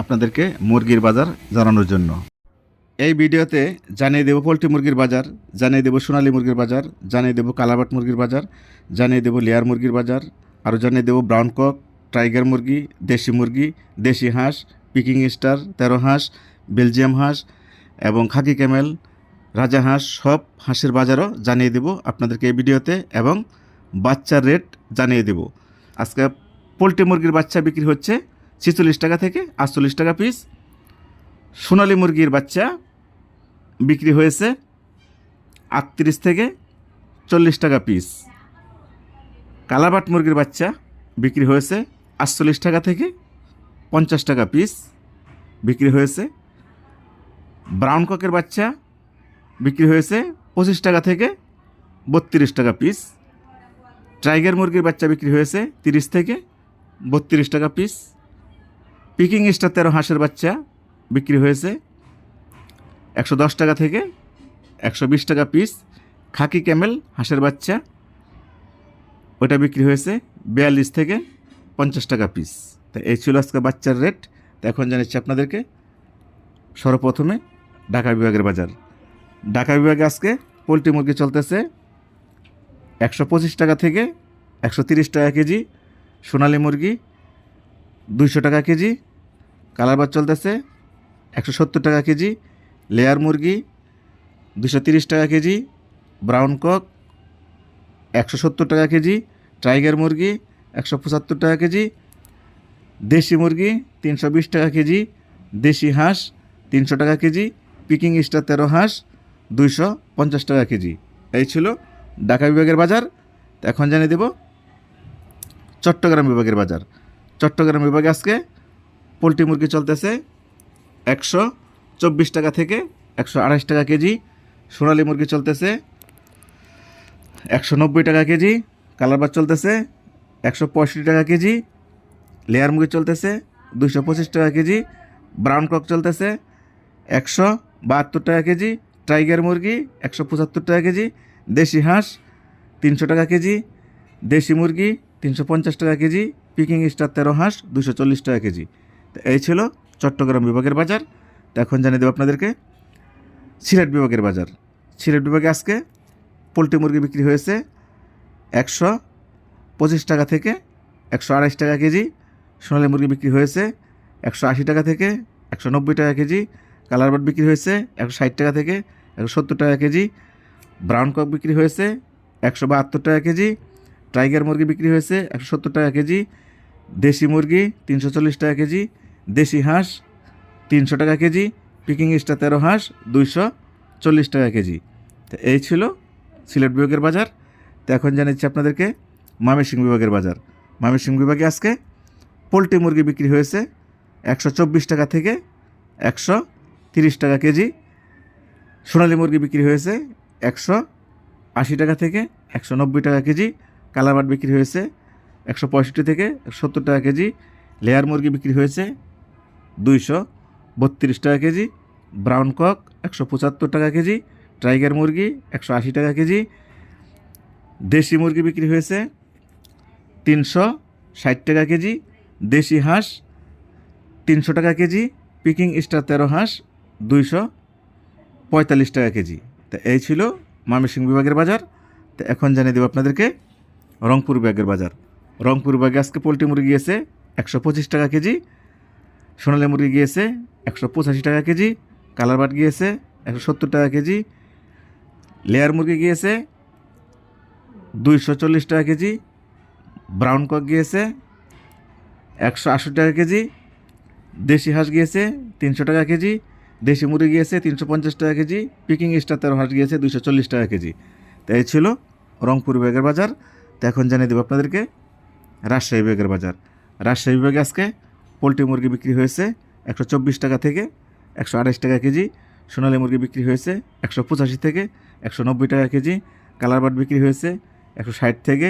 আপনাদেরকে মুরগির বাজার জানানোর জন্য। এই ভিডিওতে জানিয়ে দেব পোলট্রি মুরগির বাজার, জানিয়ে দেব সোনালী মুরগির বাজার, জানিয়ে দেব কালাবাট মুরগির বাজার, জানিয়ে দেব লেয়ার মুরগির বাজার, আরও জানিয়ে দেব ব্রাউন কক, টাইগার মুরগি, দেশি মুরগি, দেশি হাঁস, পিকিং স্টার, তেরো হাঁস, বেলজিয়াম হাঁস এবং খাকি ক্যামেল, রাজা হাঁস সব হাঁসের বাজারও জানিয়ে দেব আপনাদেরকে এই ভিডিওতে এবং বাচ্চার রেট জানিয়ে দেব। আজকে পোলট্রি মুরগির বাচ্চা বিক্রি হচ্ছে ছেচল্লিশ টাকা থেকে আটচল্লিশ টাকা পিস সোনালী মুরগির বাচ্চা বিক্রি হয়েছে আটত্রিশ থেকে চল্লিশ টাকা পিস কালাবাট মুরগির বাচ্চা বিক্রি হয়েছে আটচল্লিশ টাকা থেকে পঞ্চাশ টাকা পিস বিক্রি হয়েছে। ব্রাউন ককের বাচ্চা বিক্রি হয়েছে পঁচিশ টাকা থেকে বত্রিশ টাকা পিস টাইগার মুরগির বাচ্চা বিক্রি হয়েছে তিরিশ থেকে বত্রিশ টাকা পিস পিকিং স্টার তেরো হাঁসের বাচ্চা বিক্রি হয়েছে। একশো দশ টাকা থেকে একশো বিশ টাকা পিস খাকি ক্যামেল হাঁসের বাচ্চা। ওটা বিক্রি হয়েছে বিয়াল্লিশ থেকে পঞ্চাশ টাকা পিস তা এই ছিল আজকে বাচ্চার রেট তো এখন জানাচ্ছি আপনাদেরকে। সর্বপ্রথমে ঢাকা বিভাগের বাজার। ঢাকা বিভাগে আজকে পোলট্রি মুরগি চলতেছে একশো পঁচিশ টাকা থেকে একশো তিরিশ টাকা কেজি সোনালি মুরগি দুইশো টাকা কেজি কালারবাদ চলতেছে, একশো সত্তর টাকা কেজি লেয়ার মুরগি দুশো তিরিশ টাকা কেজি ব্রাউন কক একশো সত্তর টাকা কেজি টাইগার মুরগি, একশো পঁচাত্তর টাকা কেজি, দেশি মুরগি, তিনশো বিশ টাকা কেজি, দেশি হাঁস, তিনশো টাকা কেজি পিকিং স্টার তেরো হাঁস, দুইশো পঞ্চাশ টাকা কেজি। এই ছিল ঢাকা বিভাগের বাজার। এখন জানিয়ে দেব চট্টগ্রাম বিভাগের বাজার। চট্টগ্রাম বিভাগে আজকে পোলট্রি মুরগি চলতেছে একশো চব্বিশ টাকা থেকে একশো আড়াইশ টাকা কেজি। সোনালী মুরগি চলতেছে একশো নব্বই টাকা কেজি। কালারবাদ চলতেছে একশো পঁয়ষট্টি টাকা কেজি। লেয়ার মুরগি চলতেছে দুশো পঁচিশ টাকা কেজি। ব্রাউন কক চলতেছে একশো বাহাত্তর টাকা কেজি। টাইগার মুরগি একশো পঁচাত্তর টাকা কেজি। দেশি হাঁস তিনশো টাকা কেজি। দেশি মুরগি তিনশো পঞ্চাশ টাকা কেজি। পিকিং স্টার তেরো হাঁস দুশো চল্লিশ টাকা কেজি। তো এই ছিল চট্টগ্রাম বিভাগের বাজার। তো এখন জানিয়ে দেবো আপনাদেরকে সিলেট বিভাগের বাজার। সিলেট বিভাগে আজকে পোলট্রি মুরগি বিক্রি হয়েছে একশো পঁচিশ টাকা থেকে একশো আড়াইশ টাকা কেজি। সোনালী মুরগি বিক্রি হয়েছে একশো আশি টাকা থেকে একশো নব্বই টাকা কেজি। কালার বার্ড বিক্রি হয়েছে একশো ষাট টাকা থেকে একশো সত্তর টাকা কেজি। ব্রাউন কক বিক্রি হয়েছে একশো বাহাত্তর টাকা কেজি। টাইগার মুরগি বিক্রি হয়েছে একশো সত্তর টাকা কেজি। দেশি মুরগি তিনশো চল্লিশ টাকা কেজি, দেশি হাঁস তিনশো টাকা কেজি পিকিং স্টার তেরো হাঁস দুইশো চল্লিশ টাকা কেজি। তো এই ছিল সিলেট বিভাগের বাজার। তো এখন জানাচ্ছি আপনাদেরকে ময়মনসিংহ বিভাগের বাজার। ময়মনসিংহ বিভাগে আজকে পোলট্রি মুরগি বিক্রি হয়েছে একশো চব্বিশ টাকা থেকে একশো তিরিশ টাকা কেজি। সোনালী মুরগি বিক্রি হয়েছে একশো আশি টাকা থেকে একশো নব্বই টাকা কেজি। কালাবাট বিক্রি হয়েছে একশো পঁয়ষট্টি থেকে সত্তর টাকা কেজি লেয়ার মুরগি বিক্রি হয়েছে দুইশো বত্রিশ টাকা কেজি, ব্রাউন কক একশো পঁচাত্তর টাকা কেজি, টাইগার মুরগি একশো আশি টাকা কেজি, দেশি মুরগি বিক্রি হয়েছে তিনশো ষাট টাকা কেজি, দেশি হাঁস তিনশো টাকা কেজি, পিকিং স্টার তেরো হাঁস দুইশো পঁয়তাল্লিশ টাকা কেজি। তা এই ছিল ময়মনসিংহ বিভাগের বাজার। তো এখন জানিয়ে দেবো আপনাদেরকে রংপুর বিভাগের বাজার। রংপুর বিভাগে আজকে পোলট্রি মুরগি গিয়েছে একশো পঁচিশ টাকা কেজি, সোনালী মুরগি গিয়েছে একশো পঁচাশি টাকা কেজি কালার বাট গিয়েছে একশো সত্তর টাকা কেজি, লেয়ার মুরগি গিয়েছে দুইশো চল্লিশ টাকা কেজি, ব্রাউন কক গিয়েছে একশো আশি টাকা কেজি, দেশি হাঁস গিয়েছে তিনশো টাকা কেজি, দেশি মুরগি গিয়েছে তিনশো পঞ্চাশ টাকা কেজি, পিকিং স্টার তেরো হাঁস গিয়েছে দুইশো চল্লিশ টাকা কেজি। তাই ছিল রংপুর ব্যাগের বাজার। তো এখন জানিয়ে দেবো আপনাদেরকে রাজশাহী বিভাগের বাজার। রাজশাহী বিভাগে আজকে পোলট্রি মুরগি বিক্রি হয়েছে একশো চব্বিশ টাকা থেকে একশো আঠাশ টাকা কেজি, সোনালী মুরগি বিক্রি হয়েছে একশো পঁচাশি থেকে একশো নব্বই টাকা কেজি, কালার বাট বিক্রি হয়েছে একশো ষাট থেকে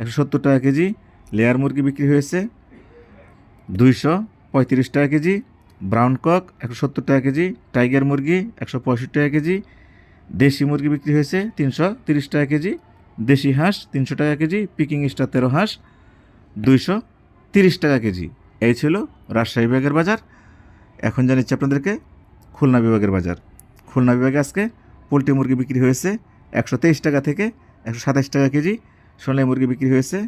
একশো সত্তর টাকা কেজি, লেয়ার মুরগি বিক্রি হয়েছে দুইশো পঁয়ত্রিশ টাকা কেজি, ব্রাউন কক একশো সত্তর টাকা কেজি, টাইগার মুরগি একশো পঁয়ষট্টি টাকা কেজি, দেশি মুরগি বিক্রি হয়েছে তিনশো তিরিশ টাকা কেজি, দেশি হাঁস তিনশো টাকা কেজি, পিকিং স্টার তেরো হাঁস দুইশো তিরিশ টাকা কেজি। এই ছিল রাজশাহী বিভাগের বাজার। এখন জানিচ্ছি আপনাদেরকে খুলনা বিভাগের বাজার। খুলনা বিভাগে আজকে পোলট্রি মুরগি বিক্রি হয়েছে একশো তেইশ টাকা থেকে একশো সাতাশ টাকা কেজি, সোনালী মুরগি বিক্রি হয়েছে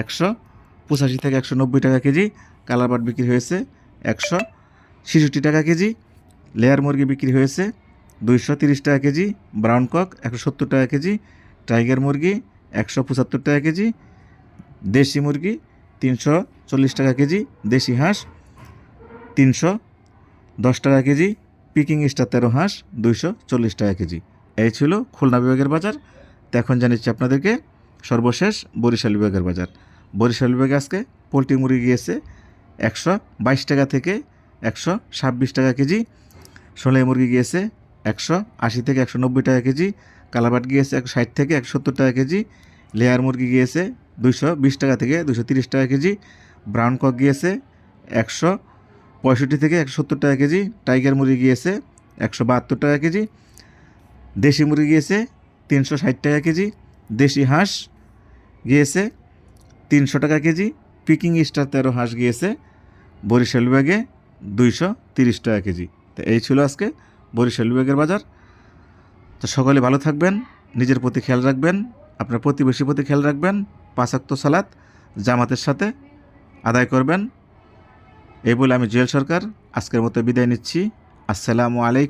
একশো পঁচাশি থেকে একশো নব্বই টাকা কেজি, কালার বাট বিক্রি হয়েছে একশো ছেষট্টি টাকা কেজি, লেয়ার মুরগি বিক্রি হয়েছে দুইশো তিরিশ টাকা কেজি, ব্রাউন কক একশো সত্তর টাকা কেজি, টাইগার মুরগি একশো পঁচাত্তর টাকা কেজি দেশি মুরগি তিনশো চল্লিশ টাকা কেজি, দেশি হাঁস তিনশো দশ টাকা কেজি পিকিং স্টার তেরো হাঁস দুইশো চল্লিশ টাকা কেজি। এই ছিল খুলনা বিভাগের বাজার। তো এখন জানিচ্ছি আপনাদেরকে সর্বশেষ বরিশাল বিভাগের বাজার। বরিশাল বিভাগে আজকে পোলট্রি মুরগি গিয়েছে একশো বাইশ টাকা থেকে একশো ছাব্বিশ টাকা কেজি সোলাই মুরগি গিয়েছে একশো আশি থেকে একশো নব্বই টাকা কেজি, কালাবাট গিয়েছে একশো ষাট থেকে একশো সত্তর টাকা কেজি, লেয়ার মুরগি গিয়েছে দুইশো বিশ টাকা থেকে দুশো তিরিশ টাকা কেজি ব্রাউন কক গিয়েছে একশো পঁয়ষট্টি থেকে একশো সত্তর টাকা কেজি টাইগার মুরগি গিয়েছে একশো বাহাত্তর টাকা কেজি, দেশি মুরগি গিয়েছে তিনশো ষাট টাকা কেজি, দেশি হাঁস গিয়েছে তিনশো টাকা কেজি পিকিং স্টার তেরো হাঁস গিয়েছে বরিশাল বিভাগে দুইশো তিরিশ টাকা কেজি। তো এই ছিল আজকে বরিশাল বিভাগের বাজার। তো সকলে ভালো থাকবেন, নিজের প্রতি খেয়াল রাখবেন, আপনার প্রতিবেশীর প্রতি খেয়াল রাখবেন। পাঁচাক্ত সালাত জামাতের সাথে আদায় করবেন। এই বলে আমি জুয়েল সরকার, আজকের মতো বিদায় নিচ্ছি। আসসালামু আলাইকুম।